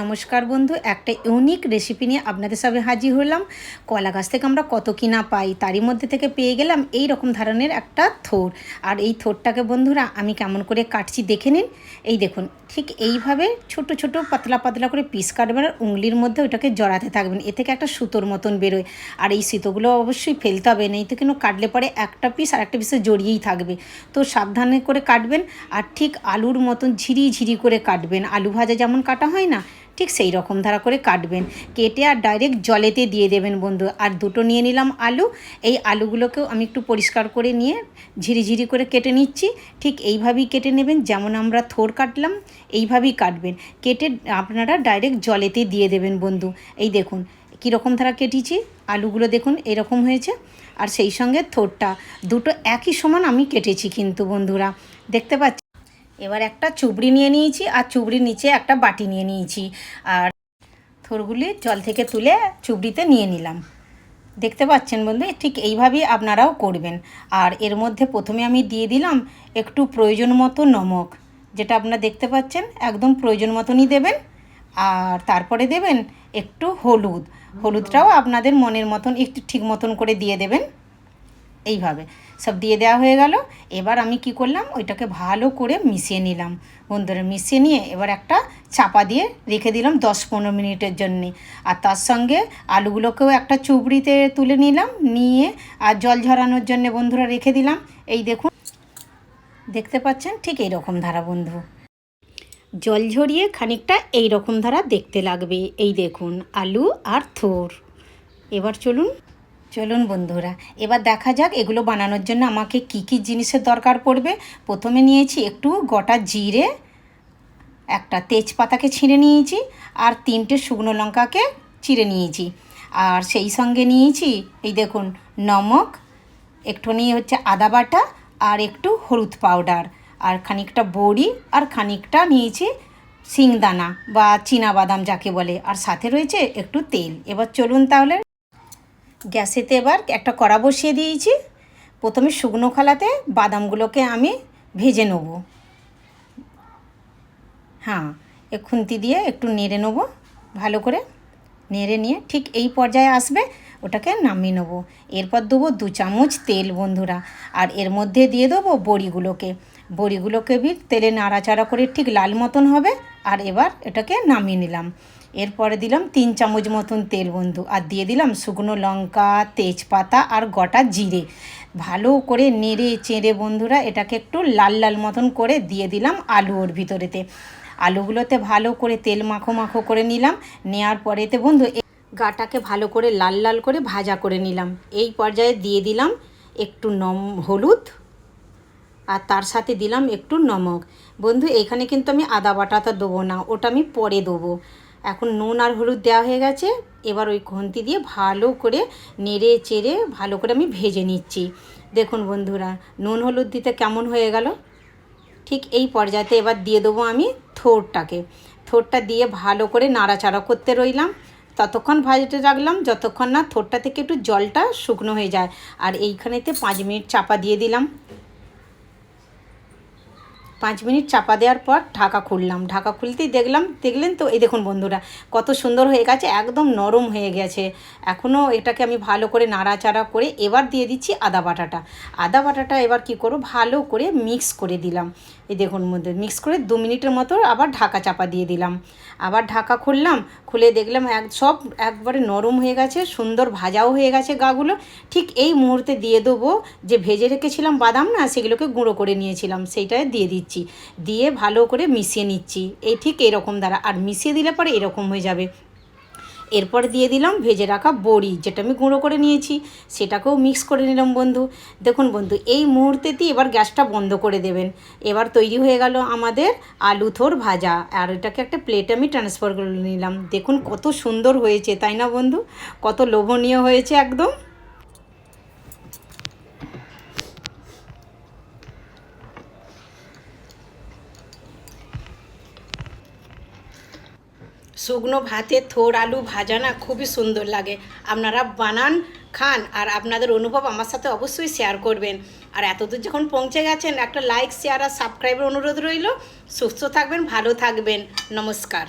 নমস্কার বন্ধু, একটা ইউনিক রেসিপি নিয়ে আপনাদের সামনে হাজির হলাম। কলা গাছ থেকে আমরা কত কিনা পাই, তারই মধ্যে থেকে পেয়ে গেলাম এই রকম ধরনের একটা থোর। আর এই থোরটাকে বন্ধুরা, আমি কেমন করে কাটছি দেখে নিন। এই দেখুন, ঠিক এইভাবে ছোট ছোট পাতলা পাতলা করে পিস কাটবেন আর উংলির মধ্যে ওটাকে জড়াতে থাকবেন। এ থেকে একটা সুতোর মতন বেরোয়। আর এই সুতোগুলো অবশ্যই ফেলতে হবে, নেই তো কিন্তু কাটলে পরে একটা পিস আর একটা পিসে জড়িয়েই থাকবে। তো সাবধানে করে কাটবেন আর ঠিক আলুর মতন ঝিরি ঝিরি করে কাটবেন। আলু ভাজা যেমন কাটা হয় না ঠিক সেই রকম ধারা করে কাটবেন। কেটে আর ডাইরেক্ট জলেতে দিয়ে দেবেন বন্ধু। আর দুটো নিয়ে নিলাম আলু। এই আলুগুলোকেও আমি একটু পরিষ্কার করে নিয়ে ঝিরিঝিরি করে কেটে নিচ্ছি। ঠিক এইভাবেই কেটে নেবেন। যেমন আমরা থোর কাটলাম, এইভাবেই কাটবেন। কেটে আপনারা ডাইরেক্ট জলেতে দিয়ে দেবেন বন্ধু। এই দেখুন, কীরকম ধারা কেটেছি। আলুগুলো দেখুন, এরকম হয়েছে। আর সেই সঙ্গে থোরটা। দুটো একই সমান আমি কেটেছি কিন্তু বন্ধুরা। দেখতে পাচ্ছি এবার একটা চুবড়ি নিয়ে নিয়েছি আর চুবড়ির নিচে একটা বাটি নিয়ে নিয়েছি। আর থোরগুলি জল থেকে তুলে চুবড়িতে নিয়ে নিলাম। দেখতে পাচ্ছেন বন্ধু ঠিক এইভাবেই আপনারাও করবেন। আর এর মধ্যে প্রথমে আমি দিয়ে দিলাম একটু প্রয়োজন মতো নমক, যেটা আপনারা দেখতে পাচ্ছেন, একদম প্রয়োজন মতনই দেবেন। আর তারপরে দেবেন একটু হলুদ। হলুদটাও আপনাদের মনের মতন, একটু ঠিক মতন করে দিয়ে দেবেন। এইভাবে। সব দিয়ে দেওয়া হয়ে গেল। এবার আমি কি করলাম? ওইটাকে ভালো করে মিশিয়ে নিলাম। বন্ধুরা, মিশিয়ে নিয়ে এবার একটা চাপা দিয়ে রেখে দিলাম দশ পনেরো মিনিটের জন্যে। আর তার সঙ্গে আলুগুলোকেও একটা চুবড়িতে তুলে নিলাম, নিয়ে আর জল ঝরানোর জন্য বন্ধুরা রেখে দিলাম। এই দেখুন, দেখতে পাচ্ছেন? ঠিক এইরকম ধারা বন্ধু। জল ঝরিয়ে খানিকটা এই রকম ধারা দেখতে লাগবে। এই দেখুন, আলু আর থোর। এবার চলুন চলুন বন্ধুরা, এবার দেখা যাক এগুলো বানানোর জন্য আমাকে কি কি জিনিসের দরকার পড়বে। প্রথমে নিয়েছি একটু গোটা জিরে, একটা তেজপাতাকে ছিঁড়ে নিয়েছি আর তিনটে শুকনো লঙ্কাকে চিড়ে নিয়েছি। আর সেই সঙ্গে নিয়েছি, এই দেখুন, নমক একটু নিয়ে হচ্ছে আদা বাটা আর একটু হলুদ পাউডার। আর খানিকটা বড়ি আর খানিকটা নিয়েছি শিংদানা বা চীনা বাদাম যাকে বলে। আর সাথে রয়েছে একটু তেল। এবার চলুন তাহলে গ্যাসেতে এবার একটা কড়া বসিয়ে দিয়েছি। প্রথমে শুকনো খালাতে বাদামগুলোকে আমি ভেজে নেব। হ্যাঁ এ খুন্তি দিয়ে একটু নেড়ে নেব, ভালো করে নেড়ে নিয়ে ঠিক এই পর্যায়ে আসবে, ওটাকে নামিয়ে নেব। এরপর দেবো দু চামচ তেল বন্ধুরা, আর এর মধ্যে দিয়ে দেবো বড়িগুলোকে। বড়িগুলোকে বি তেলে নাড়াচাড়া করে ঠিক লাল মতন হবে আর এবার এটাকে নামিয়ে নিলাম। এরপরে দিলাম তিন চামচ মতন তেল বন্ধু, আর দিয়ে দিলাম শুকনো লঙ্কা, তেজপাতা আর গোটা জিরে। ভালো করে নেড়ে চেড়ে বন্ধুরা এটাকে একটু লাল লাল মতন করে দিয়ে দিলাম আলু ওর ভিতরেতে। আলুগুলোতে ভালো করে তেল মাখো মাখো করে নিলাম। নেওয়ার পরেতে বন্ধু গাটাকে ভালো করে লাল লাল করে ভাজা করে নিলাম। এই পর্যায়ে দিয়ে দিলাম একটু নম হলুদ আর তার সাথে দিলাম একটু নমক। বন্ধু, এখানে কিন্তু আমি আদা বাটাটা দেবো না, ওটা আমি পরে দেবো। এখন নুন আর হলুদ দেওয়া হয়ে গেছে, এবার ওই খুন্তি দিয়ে ভালো করে নেড়ে চেড়ে ভালো করে আমি ভেজে নিচ্ছি। দেখুন বন্ধুরা, নুন হলুদ দিতে কেমন হয়ে গেল? ঠিক এই পর্যায়েতে এবার দিয়ে দেবো আমি থোরটাকে। থোরটা দিয়ে ভালো করে নাড়াচাড়া করতে রইলাম। ততক্ষণ ভাজতে রাখলাম যতক্ষণ না থোরটা থেকে একটু জলটা শুকনো হয়ে যায়। আর এইখানেতে পাঁচ মিনিট চাপা দিয়ে দিলাম। পাঁচ মিনিট চাপা দেওয়ার পর ঢাকা খুললাম। ঢাকা খুলতেই দেখলাম, দেখলেন তো, এই দেখুন বন্ধুরা, কত সুন্দর হয়ে গেছে, একদম নরম হয়ে গেছে। এখনও এটাকে আমি ভালো করে নাড়াচাড়া করে এবার দিয়ে দিচ্ছি আদা বাটাটা। আদা বাটাটা এবার কি করব? ভালো করে মিক্স করে দিলাম। এই দেখুন মধ্যে মিক্স করে দু মিনিটের মতো আবার ঢাকা চাপা দিয়ে দিলাম। আবার ঢাকা খুললাম, খুলে দেখলাম এক, সব একবারে নরম হয়ে গেছে, সুন্দর ভাজাও হয়ে গেছে গাগুলো। ঠিক এই মুহূর্তে দিয়ে দেবো যে ভেজে রেখেছিলাম বাদাম না, সেগুলোকে গুঁড়ো করে নিয়েছিলাম, সেইটাই দিয়ে দিচ্ছি দিয়ে ভালো করে মিশিয়ে নিচ্ছি। এই ঠিক এরকম দ্বারা। আর মিশিয়ে দিলে পরে এরকম হয়ে যাবে। এরপর দিয়ে দিলাম ভেজে রাখা বড়ি, যেটা আমি গুঁড়ো করে নিয়েছি। সেটাকেও মিক্স করে নিলাম বন্ধু। দেখুন বন্ধু, এই মুহূর্তেতেই এবার গ্যাসটা বন্ধ করে দেবেন। এবার তৈরি হয়ে গেল আমাদের আলু থোর ভাজা। আর এটাকে একটা প্লেটে আমি ট্রান্সফার করে নিলাম। দেখুন কত সুন্দর হয়েছে, তাই না বন্ধু? কত লোভনীয় হয়েছে একদম। শুকনো ভাতে থোর আলু ভাজা না খুবই সুন্দর লাগে। আপনারা বানান, খান আর আপনাদের অনুভব আমার সাথে অবশ্যই শেয়ার করবেন। আর এতদূর যখন পৌঁছে গেছেন, একটা লাইক শেয়ার আর সাবস্ক্রাইবের অনুরোধ রইল। সুস্থ থাকবেন, ভালো থাকবেন। নমস্কার।